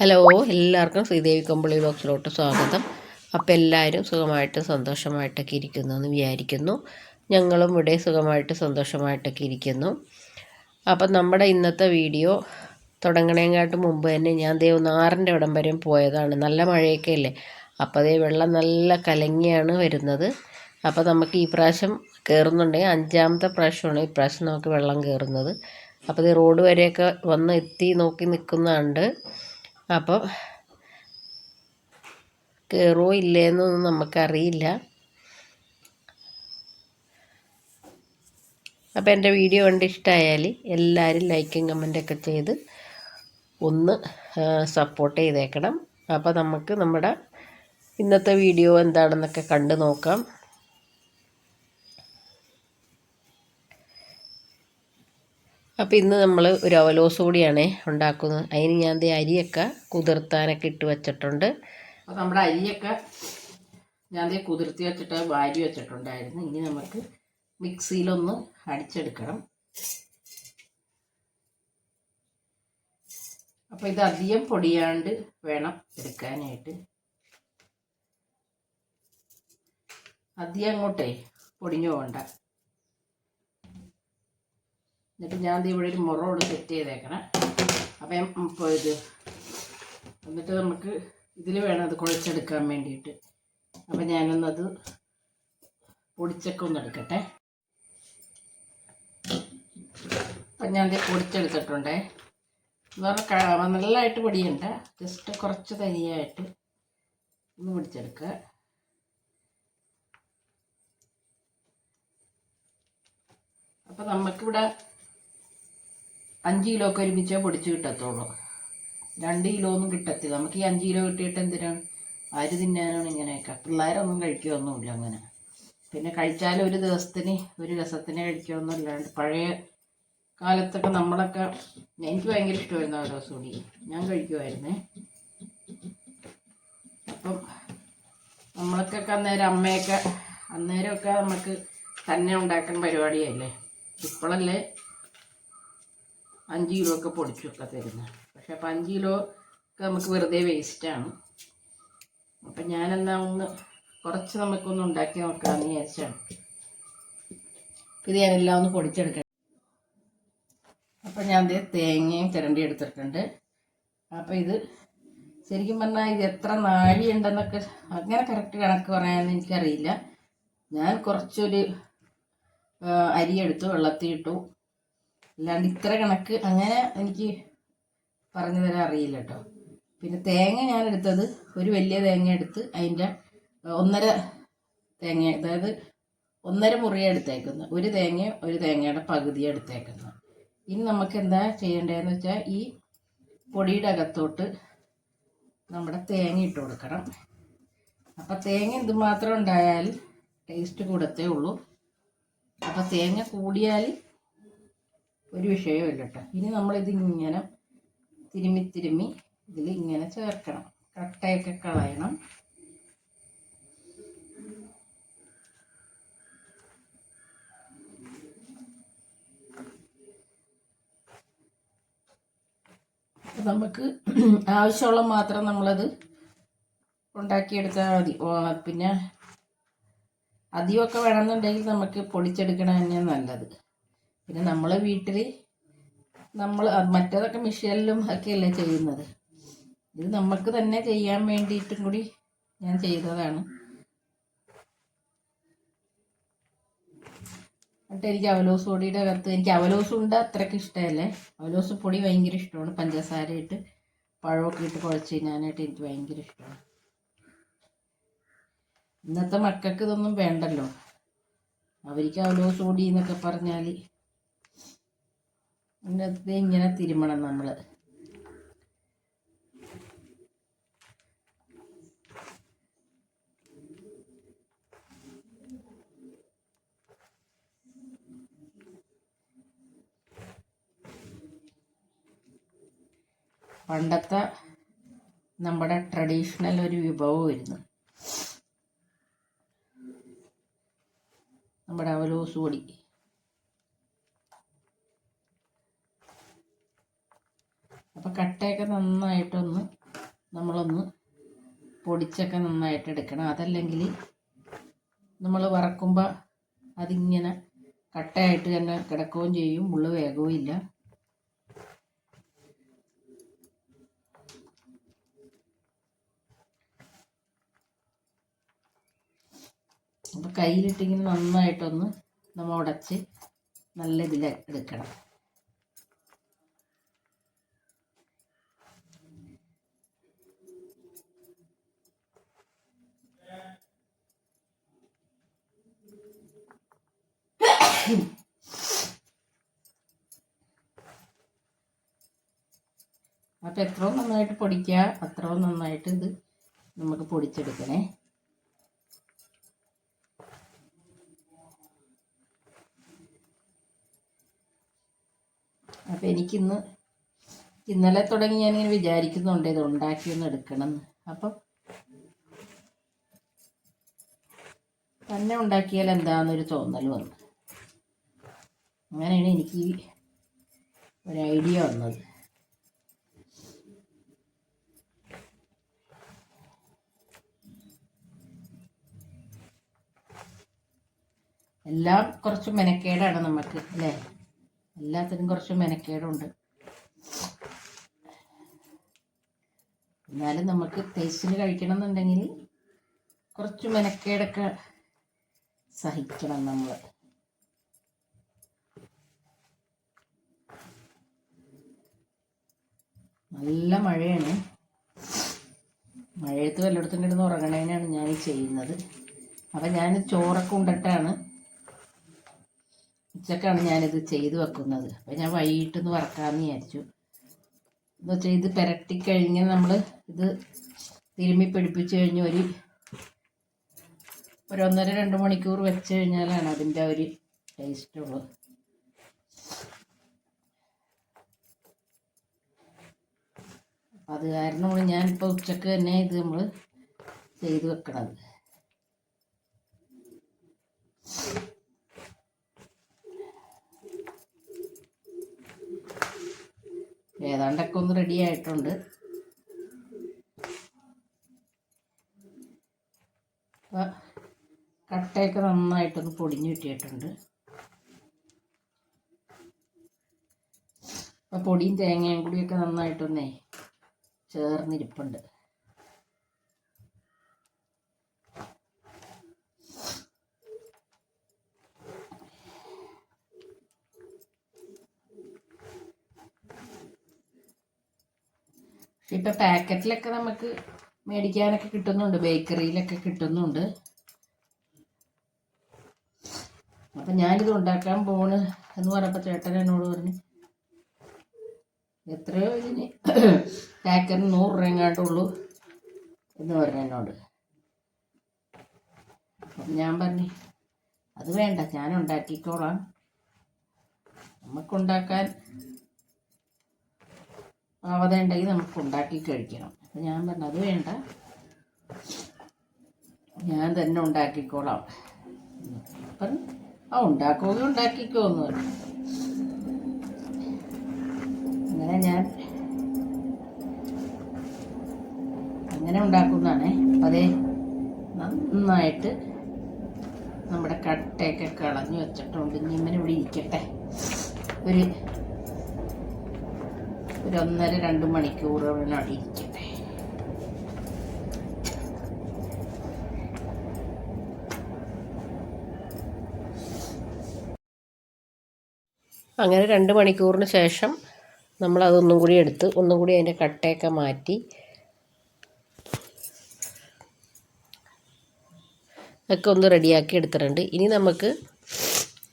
Hello എല്ലാവർക്കും ശ്രീദേവി കമ്പിളി ബോക്സിലോട്ട് സ്വാഗതം. അപ്പോൾ എല്ലാവരും സുഖമായിട്ട് സന്തോഷമായിട്ടൊക്കെ ഇരിക്കുന്നു എന്ന് വിചാരിക്കുന്നു. ഞങ്ങളും ഇവിടെ സുഖമായിട്ട് സന്തോഷമായിട്ടൊക്കെ ഇരിക്കുന്നു. അപ്പം നമ്മുടെ ഇന്നത്തെ വീഡിയോ തുടങ്ങണേക്കാട്ട് മുമ്പ് തന്നെ ഞാൻ ദേവനാറിന്റെ ഇടം വരെ പോയതാണ്. നല്ല മഴയൊക്കെ അല്ലേ? അപ്പോൾ അതേ വെള്ളം നല്ല കലങ്ങിയാണ് വരുന്നത്. അപ്പോൾ നമുക്ക് ഈ പ്രാവശ്യം കയറുന്നുണ്ടെങ്കിൽ അഞ്ചാമത്തെ പ്രാവശ്യമാണ് ഈ പ്രാവശ്യം നമുക്ക് വെള്ളം കയറുന്നത് അപ്പോൾ ഇത് റോഡ് വരെയൊക്കെ വന്ന് എത്തി നോക്കി നിൽക്കുന്നുണ്ട്. അപ്പോൾ കയറുമോ ഇല്ലേന്നൊന്നും നമുക്കറിയില്ല. അപ്പോൾ എന്റെ വീഡിയോ കണ്ട് ഇഷ്ടമായാൽ എല്ലാവരും ലൈക്കും കമന്റൊക്കെ ചെയ്ത് ഒന്ന് സപ്പോർട്ട് ചെയ്തേക്കണം. അപ്പോൾ നമുക്ക് നമ്മുടെ ഇന്നത്തെ വീഡിയോ എന്താണെന്നൊക്കെ കണ്ടു നോക്കാം. അപ്പോൾ ഇന്ന് നമ്മൾ ഒരു അവലോസ് കൂടിയാണ് ഉണ്ടാക്കുന്നത്. അതിന് ഞാൻ ദേ അരിയൊക്കെ കുതിർത്താനൊക്കെ ഇട്ട് വെച്ചിട്ടുണ്ട്. അപ്പോൾ നമ്മുടെ അരിയൊക്കെ ഞാൻ ദേ കുതിർത്തി വെച്ചിട്ട് വാരി വെച്ചിട്ടുണ്ടായിരുന്നു. ഇനി നമുക്ക് മിക്സിയിലൊന്ന് അടിച്ചെടുക്കണം. അപ്പോൾ ഇത് അധികം പൊടിയാണ്ട് വേണം എടുക്കാനായിട്ട്. അധികം അങ്ങോട്ടേ പൊടിഞ്ഞു പോകണ്ട. എന്നിട്ട് ഞാൻ ഇവിടെ ഒരു മുറോട് സെറ്റ് ചെയ്തേക്കണം. അപ്പം ഇപ്പോൾ ഇത് എന്നിട്ട് നമുക്ക് ഇതിൽ വേണം അത് കുഴച്ചെടുക്കാൻ വേണ്ടിയിട്ട്. അപ്പം ഞാനൊന്നത് പൊടിച്ചൊക്കെ ഒന്ന് എടുക്കട്ടെ. അപ്പം ഞാൻ ദേ പൊടിച്ചെടുത്തിട്ടുണ്ടേ. എന്ന് പറഞ്ഞാൽ നല്ലതായിട്ട് പൊടിയണ്ട. ജസ്റ്റ് കുറച്ച് തനിയായിട്ട് ഒന്ന് പൊടിച്ചെടുക്കുക അപ്പം നമുക്കിവിടെ അഞ്ച് കിലോ ഒക്കെ ഒരുമിച്ചേ പൊടിച്ച് കിട്ടത്തുള്ളൂ. രണ്ട് കിലോ ഒന്നും കിട്ടത്തില്ല. നമുക്ക് ഈ അഞ്ച് കിലോ കിട്ടിയിട്ട് എന്തിനാണ് ആര് തിന്നാനാണ് ഇങ്ങനെയൊക്കെ? പിള്ളേരൊന്നും കഴിക്കുകയൊന്നുമില്ല അങ്ങനെ. പിന്നെ കഴിച്ചാൽ ഒരു ദിവസത്തിന് ഒരു രസത്തിന് കഴിക്കുകയൊന്നുമില്ലാണ്ട് പഴയ കാലത്തൊക്കെ നമ്മളൊക്കെ എനിക്ക് ഭയങ്കര ഇഷ്ടമായിരുന്നു ഓരോ സൂടി ഞാൻ കഴിക്കുമായിരുന്നേ അപ്പം നമ്മളൊക്കെ അന്നേരം അമ്മയൊക്കെ അന്നേരമൊക്കെ നമുക്ക് തന്നെ ഉണ്ടാക്കുന്ന പരിപാടിയല്ലേ? ഇപ്പോഴല്ലേ അഞ്ച് കിലോ ഒക്കെ പൊടിച്ചൊക്കെ തരുന്നത് പക്ഷെ അപ്പം അഞ്ച് കിലോ ഒക്കെ നമുക്ക് വെറുതെ വേസ്റ്റാണ് അപ്പം ഞാനെന്നാ ഒന്ന് കുറച്ച് നമുക്കൊന്ന് ഉണ്ടാക്കി നോക്കാമെന്ന് വിചാരിച്ചാണ്. ഇത് ഞാനെല്ലാം ഒന്ന് പൊടിച്ചെടുക്കണം അപ്പം ഞാൻ ദേ തേങ്ങയും ചിരണ്ടി എടുത്തിട്ടുണ്ട്. അപ്പം ഇത് ശരിക്കും പറഞ്ഞാൽ ഇത് എത്ര നാഴി ഉണ്ടെന്നൊക്കെ അങ്ങനെ കറക്റ്റ് കണക്ക് പറയാമെന്ന് എനിക്കറിയില്ല. ഞാൻ കുറച്ചൊരു അരിയെടുത്തു വെള്ളത്തിൽ ഇട്ടു അല്ലാണ്ട് ഇത്ര കണക്ക് അങ്ങനെ എനിക്ക് പറഞ്ഞു തരാൻ അറിയില്ല കേട്ടോ. പിന്നെ തേങ്ങ ഞാൻ എടുത്തത് ഒരു വലിയ തേങ്ങ എടുത്ത് അതിന്റെ ഒന്നര തേങ്ങ അതായത് ഒന്നര മുറി എടുത്തേക്കുന്നത് ഒരു തേങ്ങ ഒരു തേങ്ങയുടെ പകുതി എടുത്തേക്കുന്നത് ഇനി നമുക്ക് എന്താ ചെയ്യേണ്ടതെന്ന് വെച്ചാൽ ഈ പൊടിയുടെ അകത്തോട്ട് നമ്മുടെ തേങ്ങ ഇട്ട് കൊടുക്കണം. അപ്പം തേങ്ങ എന്തുമാത്രം ഉണ്ടായാൽ ടേസ്റ്റ് കൂടത്തേ ഉള്ളൂ. അപ്പം തേങ്ങ കൂടിയാൽ ഒരു വിഷയമില്ല കേട്ടോ ഇനി നമ്മളിത് ഇങ്ങനെ തിരുമ്മി തിരുമ്മി ഇതിൽ ഇങ്ങനെ ചേർക്കണം. കട്ടയൊക്കെ കളയണം. നമുക്ക് ആവശ്യമുള്ള മാത്രം നമ്മളത് ഉണ്ടാക്കിയെടുത്താൽ മതി. പിന്നെ അധികമൊക്കെ വേണമെന്നുണ്ടെങ്കിൽ നമുക്ക് പൊടിച്ചെടുക്കണ തന്നെയാണ് നല്ലത്. പിന്നെ നമ്മളെ വീട്ടിൽ നമ്മൾ മറ്റേതൊക്കെ മിഷീനിലും ഒക്കെയല്ലേ ചെയ്യുന്നത്. ഇത് നമുക്ക് തന്നെ ചെയ്യാൻ വേണ്ടിയിട്ടും കൂടി ഞാൻ ചെയ്തതാണ്. എന്നിട്ട് എനിക്ക് അവലോസ് പൊടിയുടെ അകത്ത് എനിക്ക് അവലോസ് ഉണ്ട് അത്രയ്ക്ക് ഇഷ്ടമല്ലേ? അവലോസ് പൊടി ഭയങ്കര ഇഷ്ടമാണ്. പഞ്ചസാര ഇട്ട് പഴമൊക്കെ ഇട്ട് കുഴച്ച് തിന്നാനായിട്ട് എനിക്ക് ഭയങ്കര ഇഷ്ടമാണ്. ഇന്നത്തെ മക്കൾക്ക് ഇതൊന്നും വേണ്ടല്ലോ. അവർക്ക് അവലോസ് പൊടി എന്നൊക്കെ പറഞ്ഞാൽ ഇന്നത്തെ ഇങ്ങനെ തിരുമണം നമ്മൾ പണ്ടത്തെ നമ്മുടെ ട്രഡീഷണൽ ഒരു വിഭവമായിരുന്നു. നമ്മുടെ അവലോസ് പൊടി അപ്പം കട്ടയൊക്കെ നന്നായിട്ടൊന്ന് നമ്മളൊന്ന് പൊടിച്ചൊക്കെ നന്നായിട്ട് എടുക്കണം. അതല്ലെങ്കിൽ നമ്മൾ വറക്കുമ്പോൾ അതിങ്ങനെ കട്ടയായിട്ട് തന്നെ കിടക്കുകയും ചെയ്യും. മുള്ളു വേഗവും ഇല്ല. അപ്പോൾ കയ്യിലിട്ടിങ്ങനെ നന്നായിട്ടൊന്ന് നമ്മൾ ഉടച്ച് നല്ല ഇതിൽ എടുക്കണം. അപ്പോൾ എത്രയും നന്നായിട്ട് പൊടിക്കുക അത്രയും നന്നായിട്ട് ഇത് നമുക്ക് പൊടിച്ചെടുക്കണേ. അപ്പോൾ എനിക്കിന്ന് ഇന്നലെ തുടങ്ങി ഞാനിങ്ങനെ വിചാരിക്കുന്നുണ്ട് ഇത് ഉണ്ടാക്കിയൊന്ന് എടുക്കണം എന്ന്. അപ്പം തന്നെ ഉണ്ടാക്കിയാൽ എന്താണെന്നൊരു തോന്നൽ വന്നു. അങ്ങനെയാണ് എനിക്ക് ഒരു ഐഡിയ വന്നത്. എല്ലാം കുറച്ച് മെനക്കേടാണ് നമുക്ക് അല്ലേ? എല്ലാത്തിനും കുറച്ച് മെനക്കേടുണ്ട്. എന്നാലും നമുക്ക് ടേസ്റ്റിന് കഴിക്കണം എന്നുണ്ടെങ്കിൽ കുറച്ച് മെനക്കേടൊക്കെ സഹിക്കണം നമ്മൾ നല്ല മഴയാണ്. മഴയത്ത് വല്ലയിടത്തും കിടന്ന് ഉറങ്ങണേനാണ് ഞാൻ ചെയ്യുന്നത്. അപ്പം ഞാൻ ചോറൊക്കെ ഉണ്ടിട്ടാണ് ഉച്ചക്കാണ് ഞാനിത് ചെയ്ത് വെക്കുന്നത്. അപ്പം ഞാൻ വൈകിട്ടൊന്ന് വറക്കാമെന്ന് വിചാരിച്ചു. എന്ന് വെച്ചാൽ ഇത് പുരട്ടി നമ്മൾ ഇത് തിരുമ്മി പിടിപ്പിച്ച് കഴിഞ്ഞ് ഒരു ഒരു ഒന്നര രണ്ട് മണിക്കൂർ വെച്ച് കഴിഞ്ഞാലാണ് അതിന്റെ ഒരു ടേസ്റ്റ് ഉള്ളത് അത് കാരണം ഞാനിപ്പോൾ ഉച്ചയ്ക്ക് തന്നെ ഇത് നമ്മൾ ചെയ്ത് വെക്കണത്. ഏതാണ്ടൊക്കെ ഒന്ന് റെഡി ആയിട്ടുണ്ട്. കട്ടയൊക്കെ നന്നായിട്ടൊന്ന് പൊടിഞ്ഞു കിട്ടിയിട്ടുണ്ട്. പൊടിയും തേങ്ങയും കൂടിയൊക്കെ നന്നായിട്ടൊന്നേ ചേർന്നിരിപ്പുണ്ട്. ഇപ്പം പാക്കറ്റിലൊക്കെ നമുക്ക് മേടിക്കാനൊക്കെ കിട്ടുന്നുണ്ട് ബേക്കറിയിലൊക്കെ കിട്ടുന്നുണ്ട്. അപ്പം ഞാനിത് ഉണ്ടാക്കാൻ പോണ് എന്ന് പറഞ്ഞപ്പോൾ ചേട്ടൻ എന്നോട് പറഞ്ഞു എത്രയോ ഇതിന് പാക്കറ്റിന് നൂറ് രൂപ എങ്ങാട്ടുള്ളൂ എന്ന് പറഞ്ഞു എന്നോട്. ഞാൻ പറഞ്ഞു അത് വേണ്ട ഞാൻ ഉണ്ടാക്കിക്കോളാം. നമുക്കുണ്ടാക്കാൻ പാവത ഉണ്ടെങ്കിൽ നമുക്ക് ഉണ്ടാക്കി കഴിക്കണം. അപ്പം ഞാൻ പറഞ്ഞു അത് വേണ്ട ഞാൻ തന്നെ ഉണ്ടാക്കിക്കോളാം. അപ്പം ആ ഉണ്ടാക്കുകയും ഉണ്ടാക്കിക്കോ എന്ന് പറഞ്ഞു. അങ്ങനെ ഞാൻ അങ്ങനെ ഉണ്ടാക്കുന്നതാണേ. അപ്പോൾ അതേ നന്നായിട്ട് നമ്മുടെ കട്ടയൊക്കെ കളഞ്ഞു വെച്ചിട്ടുണ്ട്. ഇനി ഇങ്ങനെ ഇവിടെ ഇരിക്കട്ടെ. ഒരു ഒരു ഒന്നര രണ്ട് മണിക്കൂർ അവിടെ ഇരിക്കട്ടെ. അങ്ങനെ രണ്ട് മണിക്കൂറിന് ശേഷം നമ്മൾ അതൊന്നും കൂടി എടുത്ത് ഒന്നും കൂടി അതിന്റെ കട്ടയൊക്കെ മാറ്റി ഒക്കെ ഒന്ന് റെഡിയാക്കി എടുത്തിട്ടുണ്ട്. ഇനി നമുക്ക്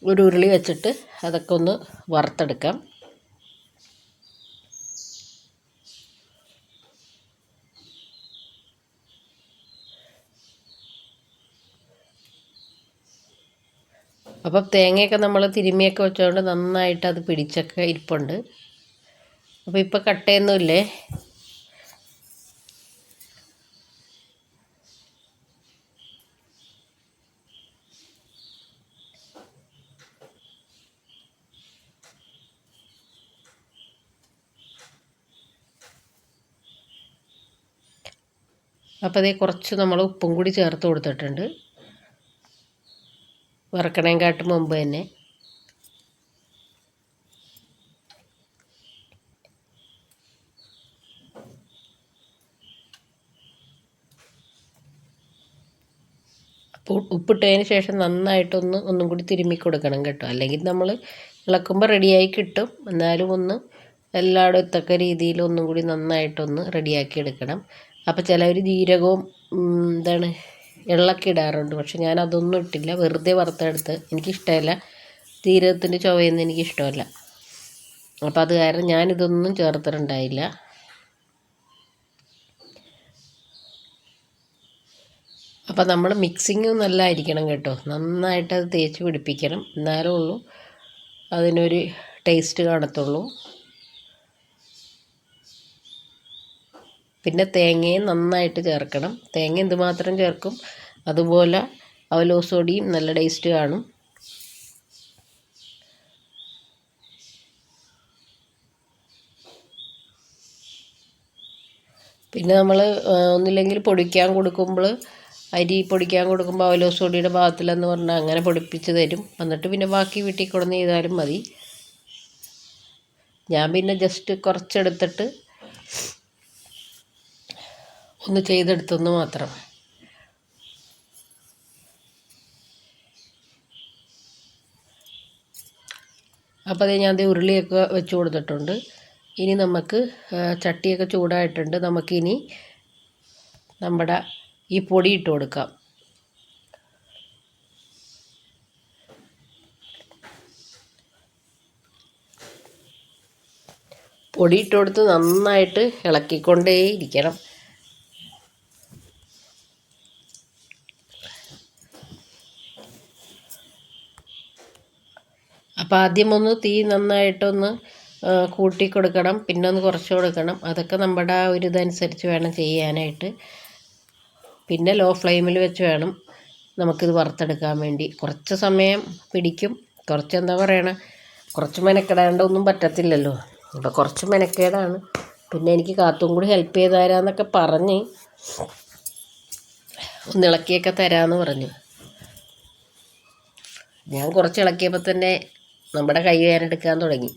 ഒരു ഉരുളി വെച്ചിട്ട് അതൊക്കെ ഒന്ന് വറുത്തെടുക്കാം. അപ്പം തേങ്ങയൊക്കെ നമ്മൾ തിരുമ്മിയൊക്കെ വെച്ചുകൊണ്ട് നന്നായിട്ട് അത് പിടിച്ചൊക്കെ ഇരിപ്പുണ്ട്. അപ്പോൾ ഇപ്പോൾ കട്ടയൊന്നുമില്ലേ? അപ്പോൾ അതേ കുറച്ച് നമ്മൾ ഉപ്പും കൂടി ചേർത്ത് കൊടുത്തിട്ടുണ്ട്. വറക്കണേക്കാട്ട് മുമ്പ് തന്നെ. ഉപ്പിട്ടതിന് ശേഷം നന്നായിട്ടൊന്ന് ഒന്നും കൂടി തിരുമ്മി കൊടുക്കണം കേട്ടോ. അല്ലെങ്കിൽ നമ്മൾ ഇളക്കുമ്പോൾ റെഡിയായി കിട്ടും. എന്നാലും ഒന്ന് എല്ലായിടും എത്തക്ക രീതിയിൽ ഒന്നും കൂടി നന്നായിട്ടൊന്ന് റെഡിയാക്കി എടുക്കണം. അപ്പോൾ ചിലവർ ജീരകവും എന്താണ് ഇളക്കി ഇടാറുണ്ട്. പക്ഷെ ഞാൻ അതൊന്നും ഇട്ടില്ല. വെറുതെ വറുത്തെടുത്ത്. എനിക്കിഷ്ടമല്ല. ജീരകത്തിന്റെ ചുവയൊന്നും എനിക്കിഷ്ടമല്ല. അപ്പോൾ അത് കാരണം ഞാനിതൊന്നും ചേർത്തിട്ടുണ്ടായില്ല. അപ്പോൾ നമ്മൾ മിക്സിങ് നല്ലതായിരിക്കണം കേട്ടോ. നന്നായിട്ട് അത് തേച്ച് പിടിപ്പിക്കണം. എന്നാലേ ഉള്ളൂ അതിനൊരു ടേസ്റ്റ് കാണത്തുള്ളൂ. പിന്നെ തേങ്ങയും നന്നായിട്ട് ചേർക്കണം. തേങ്ങ എന്തുമാത്രം ചേർക്കും? അതുപോലെ അവലോസോടിയും നല്ല ടേസ്റ്റ് കാണും. പിന്നെ നമ്മൾ ഒന്നില്ലെങ്കിൽ പൊടിക്കാൻ കൊടുക്കുമ്പോൾ അരി പൊടിക്കാൻ കൊടുക്കുമ്പോൾ അവലോസോടിയുടെ ഭാഗത്തിലെന്ന് പറഞ്ഞാൽ അങ്ങനെ പൊടിപ്പിച്ച് തരും. എന്നിട്ട് പിന്നെ ബാക്കി വീട്ടിൽ കൊണ്ടുവന്ന് ചെയ്താലും മതി. ഞാൻ പിന്നെ ജസ്റ്റ് കുറച്ചെടുത്തിട്ട് ഒന്ന് ചെയ്തെടുത്തെന്ന് മാത്രം. അപ്പോൾ അതേ ഞാൻ ഉരുളിയൊക്കെ വെച്ച് കൊടുത്തിട്ടുണ്ട്. ഇനി നമുക്ക് ചട്ടിയൊക്കെ ചൂടായിട്ടുണ്ട്. നമുക്കിനി നമ്മുടെ ഈ പൊടി ഇട്ട് കൊടുക്കാം. പൊടി ഇട്ട് കൊടുത്ത് നന്നായിട്ട് ഇളക്കിക്കൊണ്ടേയിരിക്കണം. അപ്പം അപ്പോൾ ആദ്യം ഒന്ന് തീ നന്നായിട്ടൊന്ന് കൂട്ടിക്കൊടുക്കണം. കൂട്ടി കൊടുക്കണം പിന്നെ ഒന്ന് കുറച്ച് കൊടുക്കണം. അതൊക്കെ നമ്മുടെ ആ ഒരു ഇതനുസരിച്ച് വേണം ചെയ്യാനായിട്ട്. പിന്നെ ലോ ഫ്ലെയിമിൽ വെച്ച് വേണം നമുക്കിത് വറുത്തെടുക്കാൻ വേണ്ടി. കുറച്ച് സമയം പിടിക്കും. കുറച്ച് എന്താ പറയണ? കുറച്ച് മെനക്കെടാണ്ട് ഒന്നും പറ്റത്തില്ലല്ലോ. അപ്പോൾ കുറച്ച് മെനക്കേടാണ്. പിന്നെ എനിക്ക് കാത്തും കൂടി ഹെൽപ്പ് ചെയ്ത് തരാമെന്നൊക്കെ പറഞ്ഞ് ഒന്ന് ഇളക്കിയൊക്കെ തരാമെന്ന് പറഞ്ഞു. ഞാൻ കുറച്ച് ഇളക്കിയപ്പോൾ തന്നെ നമ്മുടെ കൈ വേരെടുക്കാൻ തുടങ്ങി.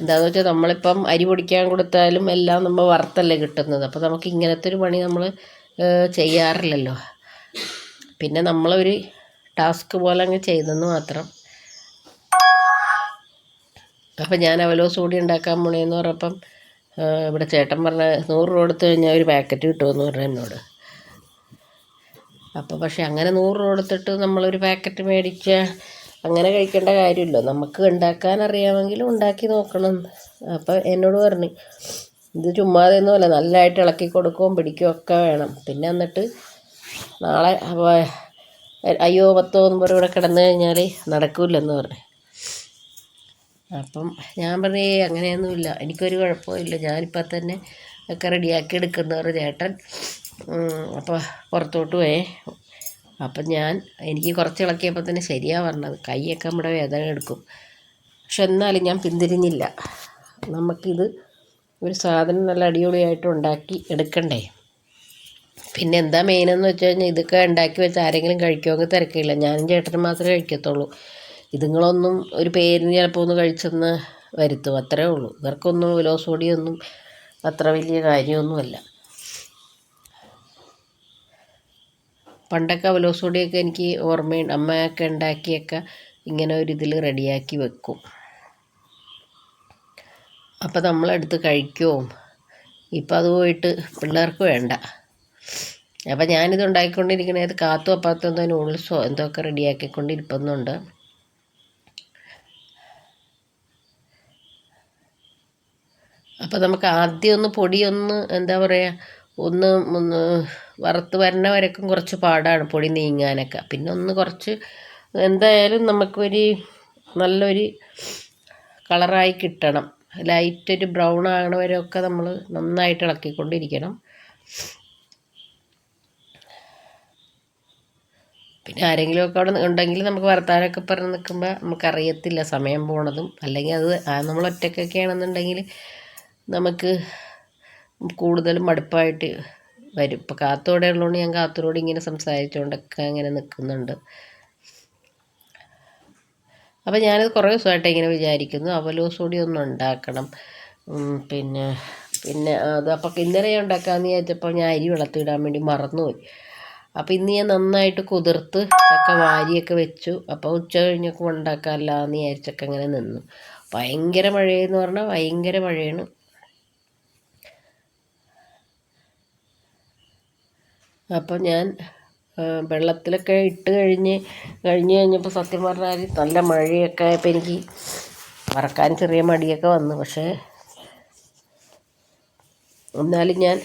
എന്താണെന്ന് വെച്ചാൽ നമ്മളിപ്പം അരി പൊടിക്കാൻ കൊടുത്താലും എല്ലാം നമ്മൾ വറുത്തല്ലേ കിട്ടുന്നത്. അപ്പോൾ നമുക്ക് ഇങ്ങനത്തെ ഒരു പണി നമ്മൾ ചെയ്യാറില്ലല്ലോ. പിന്നെ നമ്മളൊരു ടാസ്ക് പോലെ അങ്ങ് ചെയ്തെന്ന് മാത്രം. അപ്പം ഞാൻ അവലോസ് കൂടി ഉണ്ടാക്കാൻ പോണേന്ന് പറഞ്ഞപ്പം ഇവിടെ ചേട്ടൻ പറഞ്ഞ നൂറ് രൂപ കൊടുത്ത് കഴിഞ്ഞാൽ ഒരു പാക്കറ്റ് കിട്ടുമെന്ന് പറഞ്ഞു എന്നോട്. അപ്പോൾ പക്ഷെ അങ്ങനെ നൂറ് രൂപ കൊടുത്തിട്ട് നമ്മളൊരു പാക്കറ്റ് മേടിച്ച അങ്ങനെ കഴിക്കേണ്ട കാര്യമില്ല. നമുക്ക് ഉണ്ടാക്കാൻ അറിയാമെങ്കിൽ ഉണ്ടാക്കി നോക്കണം. അപ്പോൾ എന്നോട് പറഞ്ഞു ഇത് ചുമ്മാതെയൊന്നുമല്ല നല്ലതായിട്ട് ഇളക്കി കൊടുക്കുകയും പിടിക്കുകയും ഒക്കെ വേണം. പിന്നെ എന്നിട്ട് നാളെ അയ്യോ പത്തോ എന്ന് പറഞ്ഞ് ഇവിടെ കിടന്നു കഴിഞ്ഞാൽ നടക്കില്ലെന്ന് പറഞ്ഞു. അപ്പം ഞാൻ പറഞ്ഞു "ഏയ് അങ്ങനെയൊന്നുമില്ല. എനിക്കൊരു കുഴപ്പമില്ല ഞാനിപ്പോൾ തന്നെ ഒക്കെ റെഡിയാക്കി എടുക്കുന്ന ഒരു ചേട്ടൻ. അപ്പോൾ പുറത്തോട്ട് പോയേ. അപ്പം ഞാൻ എനിക്ക് കുറച്ച് ഇളക്കിയപ്പോൾ തന്നെ ശരിയാ പറഞ്ഞത്. കൈയൊക്കെ നമ്മുടെ വേദന എടുക്കും. പക്ഷെ എന്നാലും ഞാൻ പിന്തിരിഞ്ഞില്ല. നമുക്കിത് ഒരു സാധനം നല്ല അടിപൊളിയായിട്ട് ഉണ്ടാക്കി എടുക്കണ്ടേ? പിന്നെ എന്താ മെയിനെന്ന് വെച്ച് കഴിഞ്ഞാൽ ഇതൊക്കെ ഉണ്ടാക്കി വെച്ച് ആരെങ്കിലും കഴിക്കുമെങ്കിൽ തിരക്കില്ല. ഞാനും ചേട്ടനും മാത്രമേ കഴിക്കത്തുള്ളൂ. ഇതുങ്ങളൊന്നും ഒരു പേരിന് ചിലപ്പോൾ ഒന്ന് കഴിച്ചെന്ന് വരുത്തും. അത്രേ ഉള്ളൂ. ഇവർക്കൊന്നും വിലോസോടിയൊന്നും അത്ര വലിയ കാര്യമൊന്നുമല്ല. പണ്ടൊക്കെ വിലോസോടിയൊക്കെ എനിക്ക് ഓർമ്മയുണ്ട്. അമ്മയൊക്കെ ഉണ്ടാക്കിയൊക്കെ ഇങ്ങനെ ഒരു ഇതിൽ റെഡിയാക്കി വെക്കും. അപ്പം നമ്മളെടുത്ത് കഴിക്കുമോ ഇപ്പം അത് പോയിട്ട് പിള്ളേർക്ക് വേണ്ട. അപ്പം ഞാനിത് ഉണ്ടാക്കിക്കൊണ്ടിരിക്കണത് കാത്തും അപ്പാത്തും എന്തോ നൂഡിൽസോ എന്തോ ഒക്കെ റെഡിയാക്കിക്കൊണ്ടിരിക്കുന്നുണ്ട് അപ്പോൾ നമുക്ക് ആദ്യം ഒന്ന് പൊടിയൊന്ന് എന്താ പറയുക ഒന്ന് ഒന്ന് വറുത്ത് വരണ വരക്കും കുറച്ച് പാടാണ് പൊടി നീങ്ങാനൊക്കെ. പിന്നെ ഒന്ന് കുറച്ച് എന്തായാലും നമുക്കൊരു നല്ലൊരു കളറായി കിട്ടണം. ലൈറ്റ് ഒരു ബ്രൗൺ ആകണ വരെയൊക്കെ നമ്മൾ നന്നായിട്ട് ഇളക്കിക്കൊണ്ടിരിക്കണം. പിന്നെ ആരെങ്കിലുമൊക്കെ അവിടെ ഉണ്ടെങ്കിൽ നമുക്ക് വർത്താനമൊക്കെ പറഞ്ഞ് നിൽക്കുമ്പോൾ നമുക്കറിയത്തില്ല സമയം പോണതും. അല്ലെങ്കിൽ അത് നമ്മൾ ഒറ്റയ്ക്കൊക്കെ ആണെന്നുണ്ടെങ്കിൽ നമുക്ക് കൂടുതലും മടുപ്പായിട്ട് വരും. ഇപ്പോൾ കാത്തോടെ ഉള്ളതുകൊണ്ട് ഞാൻ കാത്തോട് ഇങ്ങനെ സംസാരിച്ചുകൊണ്ടൊക്കെ അങ്ങനെ നിൽക്കുന്നുണ്ട് അപ്പോൾ ഞാനത് കുറേ ദിവസമായിട്ട് ഇങ്ങനെ വിചാരിക്കുന്നു. അവലോസ് കൂടി ഒന്ന് ഉണ്ടാക്കണം പിന്നെ പിന്നെ അത് അപ്പോൾ ഇന്നലെ ഞാൻ ഉണ്ടാക്കാമെന്ന് വിചാരിച്ചപ്പോൾ ഞാൻ അരി വെള്ളത്തിടാൻ വേണ്ടി മറന്നുപോയി. അപ്പോൾ ഇന്ന് ഞാൻ നന്നായിട്ട് കുതിർത്ത് ഒക്കെ വാരിയൊക്കെ വെച്ചു. അപ്പോൾ ഉച്ച കഴിഞ്ഞൊക്കെ ഉണ്ടാക്കാമല്ലോ എന്ന് വിചാരിച്ചൊക്കെ അങ്ങനെ നിന്നു. ഭയങ്കര മഴയെന്ന് പറഞ്ഞാൽ ഭയങ്കര മഴയാണ്. അപ്പോൾ ഞാൻ വെള്ളത്തിലൊക്കെ ഇട്ട് കഴിഞ്ഞ് കഴിഞ്ഞ് കഴിഞ്ഞപ്പോൾ സത്യം പറഞ്ഞാൽ നല്ല മഴയൊക്കെ ആയപ്പോൾ എനിക്ക് വറക്കാൻ ചെറിയ മടിയൊക്കെ വന്നു. പക്ഷേ എന്നാലും ഞാൻ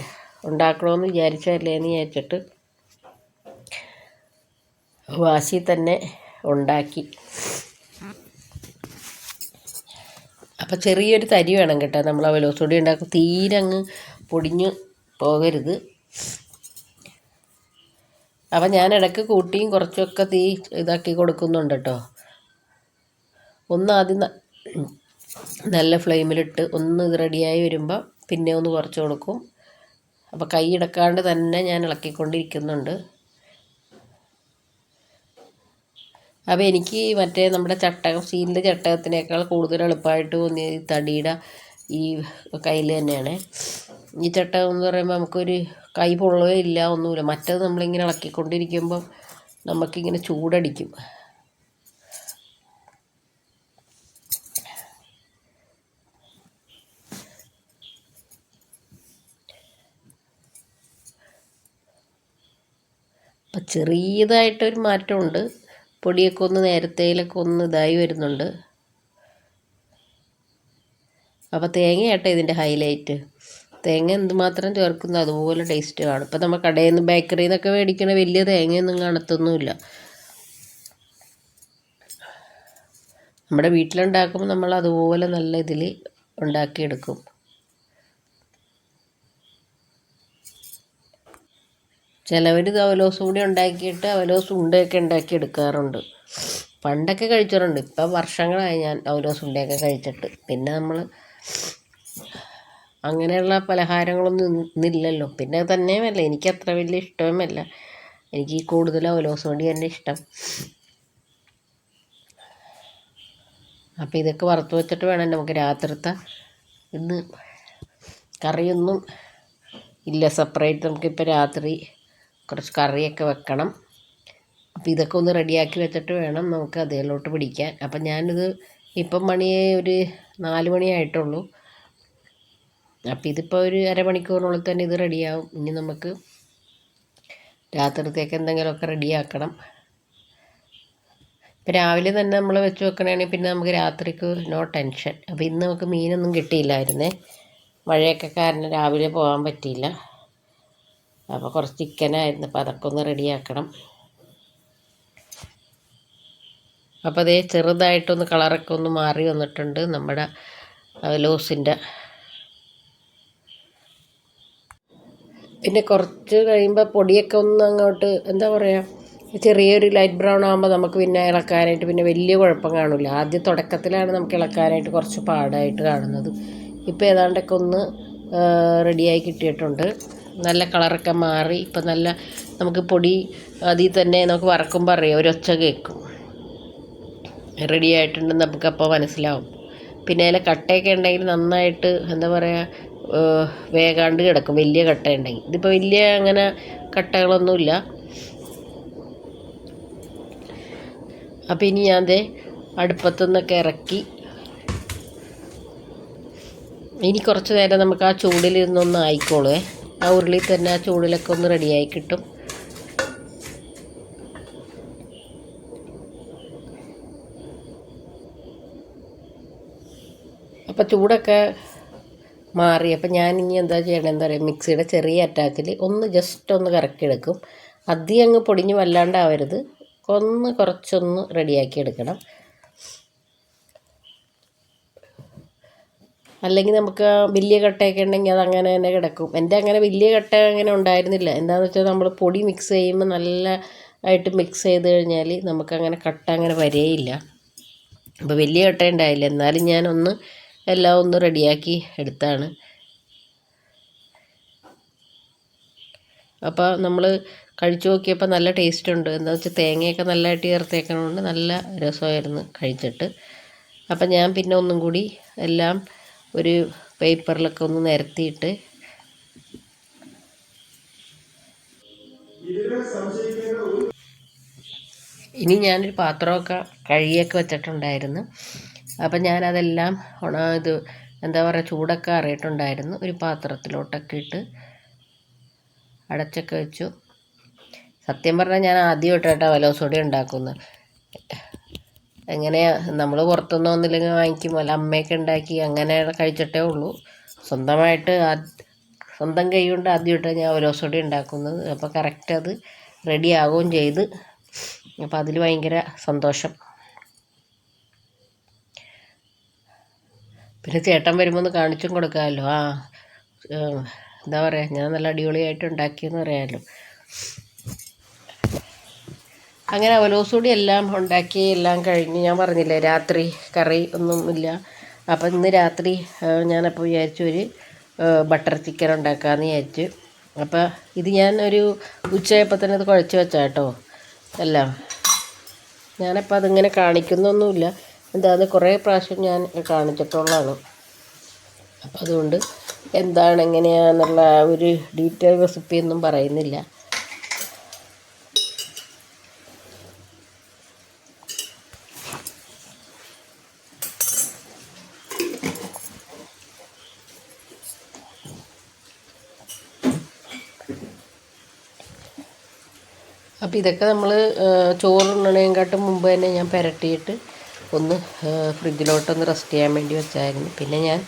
ഉണ്ടാക്കണമെന്ന് വിചാരിച്ചതല്ലേ എന്ന് വിചാരിച്ചിട്ട് വാശി തന്നെ ഉണ്ടാക്കി. അപ്പം ചെറിയൊരു തരി വേണം കേട്ടോ. നമ്മൾ അവലോസൊടി ഉണ്ടാക്കും. തീരെ അങ്ങ് പൊടിഞ്ഞ് പോകരുത്. അപ്പം ഞാൻ ഇടയ്ക്ക് കൂട്ടിയും കുറച്ചൊക്കെ തീ ഇതാക്കി കൊടുക്കുന്നുണ്ട് കേട്ടോ ഒന്ന് ആദ്യം നല്ല ഫ്ലെയിമിലിട്ട് ഒന്ന് ഇത് റെഡിയായി വരുമ്പോൾ പിന്നെ ഒന്ന് കുറച്ച് കൊടുക്കും. അപ്പോൾ കൈ ഇടക്കാണ്ട് തന്നെ ഞാൻ ഇളക്കിക്കൊണ്ടിരിക്കുന്നുണ്ട്. അപ്പോൾ എനിക്ക് മറ്റേ നമ്മുടെ ചട്ടകം സ്റ്റീലിന്റെ ചട്ടകത്തിനേക്കാൾ കൂടുതൽ എളുപ്പമായിട്ട് തോന്നിയത് തടിയുടെ ഈ കയ്യിൽ തന്നെയാണ്. ഈ ചട്ടകം എന്ന് പറയുമ്പോൾ നമുക്കൊരു കൈ പൊള്ളുകയോ ഇല്ല ഒന്നുമില്ല. മറ്റേത് നമ്മളിങ്ങനെ ഇളക്കിക്കൊണ്ടിരിക്കുമ്പം നമുക്കിങ്ങനെ ചൂടടിക്കും. അപ്പം ചെറിയതായിട്ടൊരു മാറ്റമുണ്ട്. പൊടിയൊക്കെ ഒന്ന് നേരത്തേലൊക്കെ ഒന്ന് ഇതായി വരുന്നുണ്ട്. അപ്പോൾ തേങ്ങയാട്ടോ ഇതിന്റെ ഹൈലൈറ്റ് തേങ്ങ എന്തുമാത്രം ചേർക്കുന്നു അതുപോലെ ടേസ്റ്റ് കാണും. ഇപ്പം നമ്മൾ കടയിൽ നിന്ന് ബേക്കറിയിൽ നിന്നൊക്കെ മേടിക്കണ വലിയ തേങ്ങയൊന്നും കാണത്തൊന്നുമില്ല. നമ്മുടെ വീട്ടിലുണ്ടാക്കുമ്പോൾ നമ്മൾ അതുപോലെ നല്ല ഇതിൽ ഉണ്ടാക്കിയെടുക്കും. ചിലവർ ഇത് അവലോസ് കൂടി ഉണ്ടാക്കിയിട്ട് അവലോസ് ഉണ്ടയൊക്കെ ഉണ്ടാക്കി എടുക്കാറുണ്ട് പണ്ടൊക്കെ കഴിച്ചിട്ടുണ്ട് ഇപ്പം വർഷങ്ങളായി ഞാൻ അവലോസ് ഉണ്ടയൊക്കെ കഴിച്ചിട്ട്. പിന്നെ നമ്മൾ അങ്ങനെയുള്ള പലഹാരങ്ങളൊന്നും ഇന്ന് ഇന്നില്ലല്ലോ. പിന്നെ തന്നെയുമല്ല. എനിക്ക് അത്ര വലിയ ഇഷ്ടവുമല്ല. എനിക്ക് കൂടുതൽ അവലോസ് പൊടി തന്നെ ഇഷ്ടം. അപ്പോൾ ഇതൊക്കെ വറുത്ത് വെച്ചിട്ട് വേണം നമുക്ക് രാത്രിത്തെ ഇന്ന് കറിയൊന്നും ഇല്ല. സെപ്പറേറ്റ് നമുക്കിപ്പോൾ രാത്രി കുറച്ച് കറിയൊക്കെ വെക്കണം. അപ്പോൾ ഇതൊക്കെ ഒന്ന് റെഡിയാക്കി വെച്ചിട്ട് വേണം നമുക്ക് അതിലോട്ട് പിടിക്കാൻ. അപ്പം ഞാനിത് ഇപ്പം മണി ഒരു നാല് മണിയായിട്ടുള്ളൂ. അപ്പം ഇതിപ്പോൾ ഒരു അരമണിക്കൂറിനുള്ളിൽ തന്നെ ഇത് റെഡിയാവും. ഇനി നമുക്ക് രാത്രിത്തേക്ക് എന്തെങ്കിലുമൊക്കെ റെഡിയാക്കണം. ഇപ്പം രാവിലെ തന്നെ നമ്മൾ വെച്ച് വെക്കണമെങ്കിൽ പിന്നെ നമുക്ക് രാത്രിക്ക് നോ ടെൻഷൻ. അപ്പോൾ ഇന്ന് നമുക്ക് മീനൊന്നും കിട്ടിയില്ലായിരുന്നേ. മഴയൊക്കെ കാരണം രാവിലെ പോകാൻ പറ്റിയില്ല. അപ്പോൾ കുറച്ച് ചിക്കനായിരുന്നു അപ്പോൾ അതൊക്കെ ഒന്ന് റെഡിയാക്കണം. അപ്പോൾ അതേ ചെറുതായിട്ടൊന്ന് കളറൊക്കെ ഒന്ന് മാറി വന്നിട്ടുണ്ട് നമ്മുടെ ലോസിന്റെ പിന്നെ കുറച്ച് കഴിയുമ്പോൾ പൊടിയൊക്കെ ഒന്ന് അങ്ങോട്ട് എന്താ പറയുക ചെറിയൊരു ലൈറ്റ് ബ്രൗൺ ആകുമ്പോൾ നമുക്ക് പിന്നെ ഇളക്കാനായിട്ട് പിന്നെ വലിയ കുഴപ്പം കാണില്ല. ആദ്യം തുടക്കത്തിലാണ് നമുക്ക് ഇളക്കാനായിട്ട് കുറച്ച് പാടായിട്ട് കാണുന്നത്. ഇപ്പോൾ ഏതാണ്ടൊക്കെ ഒന്ന് റെഡിയായി കിട്ടിയിട്ടുണ്ട്. നല്ല കളറൊക്കെ മാറി ഇപ്പം നല്ല നമുക്ക് പൊടി അതിൽ തന്നെ നമുക്ക് വറക്കുമ്പോൾ അറിയാം ഒരു ഒച്ച കേൾക്കും റെഡി ആയിട്ടുണ്ടെന്ന് നമുക്കപ്പോൾ മനസ്സിലാവും. പിന്നെ അതിൽ കട്ടയൊക്കെ ഉണ്ടെങ്കിൽ നന്നായിട്ട് എന്താ പറയുക വേകാണ്ട് കിടക്കും. വലിയ കട്ട ഉണ്ടെങ്കിൽ ഇതിപ്പോൾ വലിയ അങ്ങനെ കട്ടകളൊന്നുമില്ല. അപ്പം ഇനി ഞാൻ ദേ അടുപ്പത്തുനിന്നൊക്കെ ഇറക്കി. ഇനി കുറച്ച് നേരം നമുക്ക് ആ ചൂടിൽ നിന്നൊന്ന് ആയിക്കോളുവേ. ആ ഉരുളി തന്നെ ആ ചൂടിലൊക്കെ ഒന്ന് റെഡിയായി കിട്ടും. അപ്പോൾ ചൂടൊക്കെ മാറി. അപ്പം ഞാൻ ഇനി എന്താ ചെയ്യണമെന്ന് എന്താ പറയുക മിക്സിയുടെ ചെറിയ അറ്റാക്കിൽ ഒന്ന് ജസ്റ്റ് ഒന്ന് കറക്കിയെടുക്കും അധികം അങ്ങ് പൊടിഞ്ഞ് വല്ലാണ്ടാവരുത്. ഒന്ന് കുറച്ചൊന്ന് റെഡിയാക്കി എടുക്കണം. അല്ലെങ്കിൽ നമുക്ക് വലിയ കട്ടയൊക്കെ ഉണ്ടെങ്കിൽ അത് അങ്ങനെ തന്നെ കിടക്കും. എന്റെ അങ്ങനെ വലിയ കട്ട അങ്ങനെ ഉണ്ടായിരുന്നില്ല. എന്താണെന്ന് വെച്ചാൽ നമ്മൾ പൊടി മിക്സ് ചെയ്യുമ്പോൾ നല്ല ആയിട്ട് മിക്സ് ചെയ്ത് കഴിഞ്ഞാൽ നമുക്കങ്ങനെ കട്ട അങ്ങനെ വരേയില്ല. അപ്പോൾ വലിയ കട്ട ഉണ്ടായില്ല. എന്നാലും ഞാനൊന്ന് എല്ലാം ഒന്ന് റെഡിയാക്കി എടുത്താണ്. അപ്പോൾ നമ്മൾ കഴിച്ചു നോക്കിയപ്പോൾ നല്ല ടേസ്റ്റ് ഉണ്ട്. എന്താ വെച്ചാൽ തേങ്ങയൊക്കെ നല്ലതായിട്ട് ചേർത്തേക്കണതുകൊണ്ട് നല്ല രസമായിരുന്നു കഴിച്ചിട്ട്. അപ്പം ഞാൻ പിന്നെ ഒന്നും കൂടി എല്ലാം ഒരു പേപ്പറിലൊക്കെ ഒന്ന് നിരത്തിയിട്ട് ഇനി ഞാനൊരു പാത്രമൊക്കെ കഴുകിയൊക്കെ വെച്ചിട്ടുണ്ടായിരുന്നു. അപ്പം ഞാനതെല്ലാം ഉണ ഇത് എന്താ പറയുക ചൂടൊക്കെ അറിയിട്ടുണ്ടായിരുന്നു ഒരു പാത്രത്തിലോട്ടൊക്കെ ഇട്ട് അടച്ചൊക്കെ വെച്ചു. സത്യം പറഞ്ഞാൽ ഞാൻ ആദ്യമായിട്ടാണ് വലോസോടി ഉണ്ടാക്കുന്നത് എങ്ങനെയാണ് നമ്മൾ പുറത്തുനിന്ന് ഒന്നില്ലെങ്കിൽ വാങ്ങിക്കും. അല്ല അമ്മയൊക്കെ ഉണ്ടാക്കി അങ്ങനെ കഴിച്ചിട്ടേ ഉള്ളൂ. സ്വന്തമായിട്ട് സ്വന്തം കൈ കൊണ്ട് ആദ്യമായിട്ടാണ് ഞാൻ വലോസോടി ഉണ്ടാക്കുന്നത്. അപ്പോൾ കറക്റ്റ് അത് റെഡി ആവുകയും ചെയ്ത്. അപ്പോൾ അതിൽ ഭയങ്കര സന്തോഷം. പിന്നെ ചേട്ടൻ വരുമ്പോൾ ഒന്ന് കാണിച്ചും കൊടുക്കാമല്ലോ. ആ എന്താ പറയുക ഞാൻ നല്ല അടിപൊളിയായിട്ട് ഉണ്ടാക്കിയെന്ന് പറയാമല്ലോ. അങ്ങനെ അവലോസൂടി എല്ലാം ഉണ്ടാക്കി എല്ലാം കഴിഞ്ഞ് ഞാൻ പറഞ്ഞില്ലേ രാത്രി കറി ഒന്നും ഇല്ല. അപ്പം ഇന്ന് രാത്രി ഞാനപ്പോൾ വിചാരിച്ചു ഒരു ബട്ടർ ചിക്കൻ ഉണ്ടാക്കാമെന്ന് വിചാരിച്ചു. അപ്പോൾ ഇത് ഞാൻ ഒരു ഉച്ചയായപ്പോൾ തന്നെ ഇത് കുഴച്ച് വെച്ചാട്ടോ എല്ലാം. ഞാനപ്പോൾ അതിങ്ങനെ കാണിക്കുന്നൊന്നുമില്ല. എന്താന്ന് കുറേ പ്രാവശ്യം ഞാൻ കാണിച്ചിട്ടുള്ളതാണ്. അപ്പം അതുകൊണ്ട് എന്താണ് എങ്ങനെയാണെന്നുള്ള ഒരു ഡീറ്റെയിൽ റെസിപ്പി ഒന്നും പറയുന്നില്ല. അപ്പോൾ ഇതൊക്കെ നമ്മൾ ചോറുണ്ണണേക്കാട്ടും മുമ്പ് തന്നെ ഞാൻ പുരട്ടിയിട്ട് ഒന്ന് ഫ്രിഡ്ജിലോട്ടൊന്ന് റെസ്റ്റ് ചെയ്യാൻ വേണ്ടി വെച്ചായിരുന്നു. പിന്നെ ഞാൻ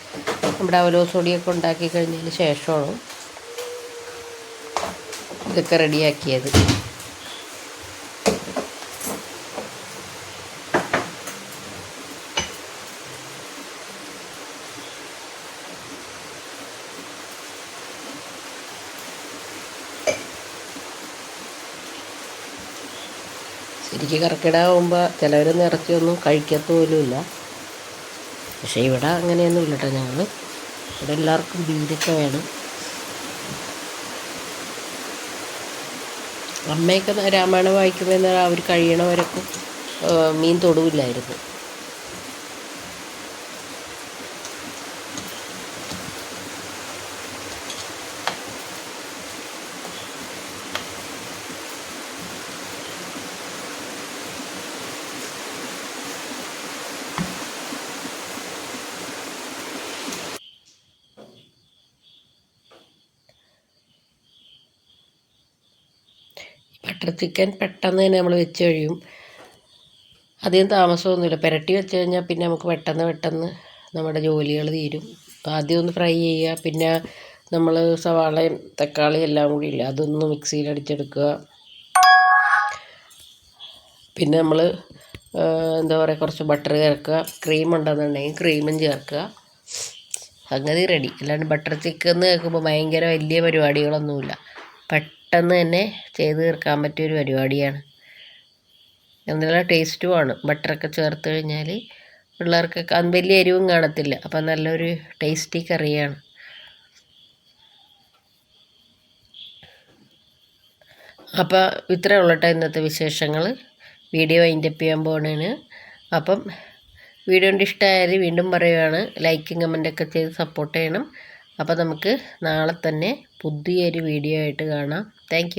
നമ്മുടെ അവലോസോടിയൊക്കെ ഉണ്ടാക്കി കഴിഞ്ഞതിന് ശേഷമാണ് ഇതൊക്കെ റെഡിയാക്കിയത്. ശരിക്കും കർക്കിടകമാകുമ്പോൾ ചിലവർ നിറച്ചൊന്നും കഴിക്കത്ത പോലുമില്ല പക്ഷേ ഇവിടെ അങ്ങനെയൊന്നും ഇല്ല കേട്ടോ ഞങ്ങൾ ഇവിടെ എല്ലാവർക്കും ബീരൊക്കെ വേണം. അമ്മയൊക്കെ രാമായണം വായിക്കുമ്പോൾ അവർ കഴിയണവരൊക്കെ മീൻ തൊടുവില്ലായിരുന്നു. ബട്ടർ ചിക്കൻ പെട്ടെന്ന് തന്നെ നമ്മൾ വെച്ച് കഴിയും. അധികം താമസമൊന്നുമില്ല. പുരട്ടി വെച്ച് കഴിഞ്ഞാൽ പിന്നെ നമുക്ക് പെട്ടെന്ന് പെട്ടെന്ന് നമ്മുടെ ജോലികൾ തീരും. ആദ്യം ഒന്ന് ഫ്രൈ ചെയ്യുക. പിന്നെ നമ്മൾ സവാളയും തക്കാളിയും എല്ലാം കൂടി ഇല്ല അതൊന്ന് മിക്സിയിൽ അടിച്ചെടുക്കുക. പിന്നെ നമ്മൾ എന്താ പറയുക കുറച്ച് ബട്ടർ ചേർക്കുക. ക്രീം ഉണ്ടെന്നുണ്ടെങ്കിൽ ക്രീമും ചേർക്കുക. സംഗതി റെഡി. അല്ലാണ്ട് ബട്ടർ ചിക്കൻ എന്ന് കേൾക്കുമ്പോൾ ഭയങ്കര വലിയ പരിപാടികളൊന്നുമില്ല. പെട്ടെന്ന് തന്നെ ചെയ്ത് തീർക്കാൻ പറ്റിയ ഒരു പരിപാടിയാണ്. നല്ല ടേസ്റ്റുമാണ് ബട്ടറൊക്കെ ചേർത്ത് കഴിഞ്ഞാൽ പിള്ളേർക്കൊക്കെ അത് വലിയ എരിവും കാണത്തില്ല. അപ്പം നല്ലൊരു ടേസ്റ്റി കറിയാണ്. അപ്പോൾ ഇത്രയേ ഉള്ളട്ടെ ഇന്നത്തെ വിശേഷങ്ങൾ വീഡിയോ വൈൻഡപ്പ് ചെയ്യാൻ പോകണേന് അപ്പം വീഡിയോ ഇഷ്ടമായാൽ വീണ്ടും പറയുകയാണ് ലൈക്കും കമന്റൊക്കെ ചെയ്ത് സപ്പോർട്ട് ചെയ്യണം. അപ്പോൾ നമുക്ക് നാളെ തന്നെ പുതിയൊരു വീഡിയോ ആയിട്ട് കാണാം. താങ്ക്